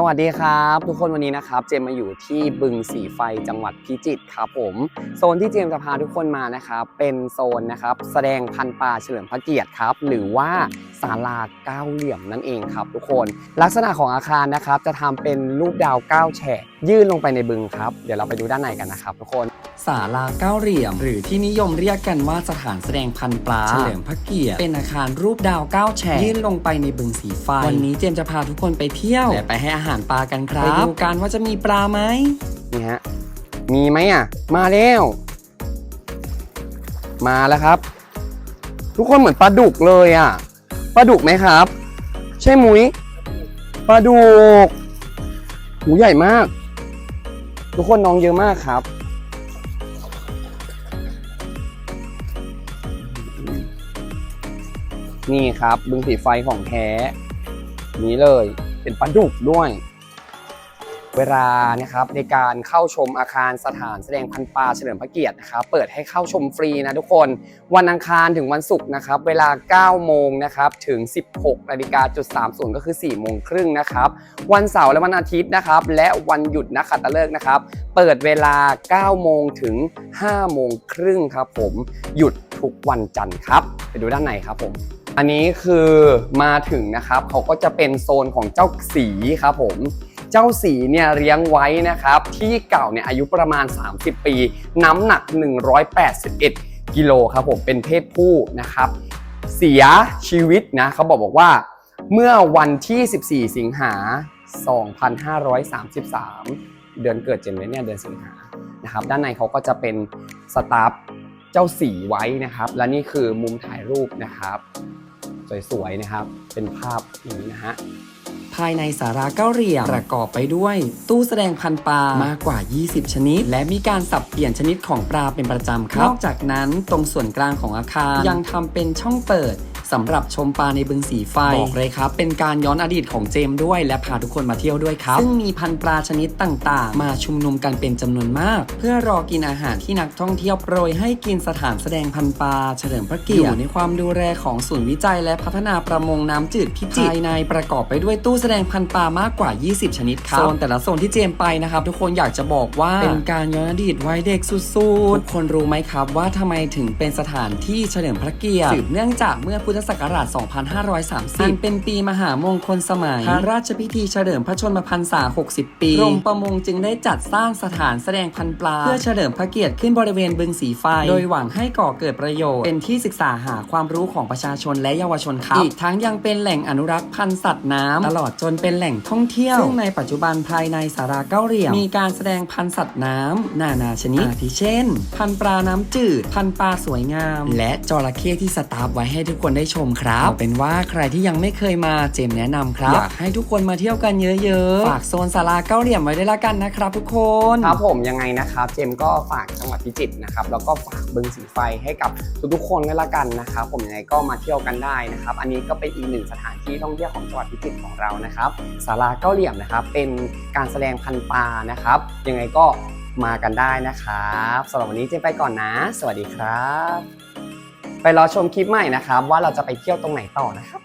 สวัสดีครับ ทุกคนวันนี้นะครับ เจมมาอยู่ที่บึงสีไฟจังหวัดพิจิตรครับผม โซนที่เจมจะพาทุกคนมานะครับ เป็นโซนนะครับ แสดงพันปลาเฉลิมพระเกียรติครับ หรือว่า ศาลาเก้าเหลี่ยมนั่นเองครับทุกคน ลักษณะของอาคารนะครับจะทำเป็นรูปดาวเก้าแฉกยื่นลงไปในบึงครับ เดี๋ยวเราไปดูด้านในกันนะครับทุกคนศาลาเก้าเหลี่ยม หรือที่นิยมเรียกกันว่าสถานแสดงพันปลาเฉลิมพระเกียรติเป็นอาคารรูปดาวเก้าแฉกยื่นลงไปในบึงสีไฟวันนี้เจมส์จะพาทุกคนไปเที่ยวและไปให้อาหารปลากันครับไปดูกันว่าจะมีปลาไหมนี่ฮะมีไหมอะ มาแล้วมาแล้วครับ ทุกคนเหมือนปลาดุกเลยอะ ปลาดุกไหมครับ ใช่มุ้ยปลาดุกหูใหญ่มาก ทุกคนน้องเยอะมากครับ นี่ครับบึงสีไฟของแท้ นี้เลย เป็นปลาดุกด้วย เวลานะครับในการเข้าชมอาคารสถานแสดงพันปลาเฉลิมพระเกียรตินะครับเปิดให้เข้าชมฟรีนะทุกคนวันอังคารถึงวันศุกร์นะครับเวลา 9 โมงนะครับถึง 16นาฬิกาจุด30 ก็คือ 4 โมงครึ่งนะครับวันเสาร์และวันอาทิตย์นะครับและวันหยุดนักขัตฤกษ์นะครับเปิดเวลา 9 โมงถึง 5 โมงครึ่งครับผมหยุดทุกวันจันทร์ครับ ไปดูด้านในครับผมอันนี้คือมาถึงนะครับเขาก็จะเป็นโซนของเจ้าสีครับผม เจ้าสีเนี่ยเลี้ยงไว้นะครับที่เก่าเนี่ยอายุประมาณ 30 ปี น้ำหนัก 181 กิโลครับผมเป็นเพศผู้นะครับเสียชีวิตนะเขาบอกบอกว่าเมื่อวันที่ 14 สิงหา 2533 เดือนเกิดเจมเลยเนี่ยเดือนสิงหานะครับด้านในเขาก็จะเป็นสตาฟเจ้าสีไว้นะครับ และนี่คือมุมถ่ายรูปนะครับ สวยๆนะครับ เป็นภาพอย่างนี้นะฮะภายในสาราเก้าเหลี่ยมประกอบไปด้วย ตู้แสดงพันปลามากกว่า 20 ชนิด และมีการสับเปลี่ยนชนิดของปลาเป็นประจำครับนอกจากนั้นตรงส่วนกลางของอาคารยังทำเป็นช่องเปิด สำหรับชมปลาในบึงสีไฟบอกเลยครับ เป็นการย้อนอดีตของเจมส์ด้วย และพาทุกคนมาเที่ยวด้วยครับ ซึ่งมีพันปลาชนิดต่างๆ มาชุมนุมกันเป็นจำนวนมาก เพื่อรอกินอาหารที่นักท่องเที่ยวโปรยให้กินสถานแสดงพันปลาเฉลิมพระเกียรติอยู่ในความดูแลของศูนย์วิจัยและพัฒนาประมงน้ำจืดพิจิตรภายในประกอบไปด้วยตู้แสดงพันปลามากกว่า 20 ชนิดครับโซนแต่ละโซนที่เจมส์ไปนะครับทุกคนอยากจะบอกว่าเป็นการย้อนอดีตวัยเด็กสุดๆทุกคนรู้ไหมครับว่าทำไมถึงเป็นสถานที่เฉลิมพระเกียรติสืบเนื่องจากเมื่อพุทธศักราช 2530 อันเป็นปีมหามงคลสมัย พระราชพิธีเฉลิมพระชนมพรรษา 60 ปีกรมประมงจึงได้จัดสร้างสถานแสดงพันปลา เพื่อเฉลิมพระเกียรติขึ้นบริเวณบึงสีไฟ โดยหวังให้ก่อเกิดประโยชน์ เป็นที่ศึกษาหาความรู้ของประชาชนและเยาวชนครับ อีกทั้งยังเป็นแหล่งอนุรักษ์พันธุ์สัตว์น้ำตลอดจนเป็นแหล่งท่องเที่ยว ซึ่งในปัจจุบันภายในสาราเก้าเหลี่ยมมีการแสดงพันธุ์สัตว์น้ำนานาชนิดอาทิเช่น พันธุ์ปลาน้ำจืด พันธุ์ปลาสวยงาม และจระเข้ที่สตาฟไว้ให้ทุกคนได้ชมครับเอาเป็นว่าใครที่ยังไม่เคยมาเจมส์แนะนำครับอยากให้ทุกคนมาเที่ยวกันเยอะๆ ฝากโซนสาราเก้าเหลี่ยมไว้ด้วยละกันนะครับทุกคนครับผมยังไงนะครับ เจมส์ก็ฝากจังหวัดพิจิตรนะครับแล้วก็ฝากบึงสีไฟให้กับทุกๆคนด้วยละกันนะครับผมยังไงก็มาเที่ยวกันได้นะครับ อันนี้ก็เป็นอีกหนึ่งสถานที่ท่องเที่ยวของจังหวัดพิจิตรของเรานะครับศาลาเก้าเหลี่ยมนะครับเป็นการแสดงพันปลานะครับยังไงก็มากันได้นะครับสำหรับวันนี้เจมส์ไปก่อนนะ สวัสดีครับ ไปรอชมคลิปใหม่นะครับว่าเราจะไปเที่ยวตรงไหนต่อนะครับ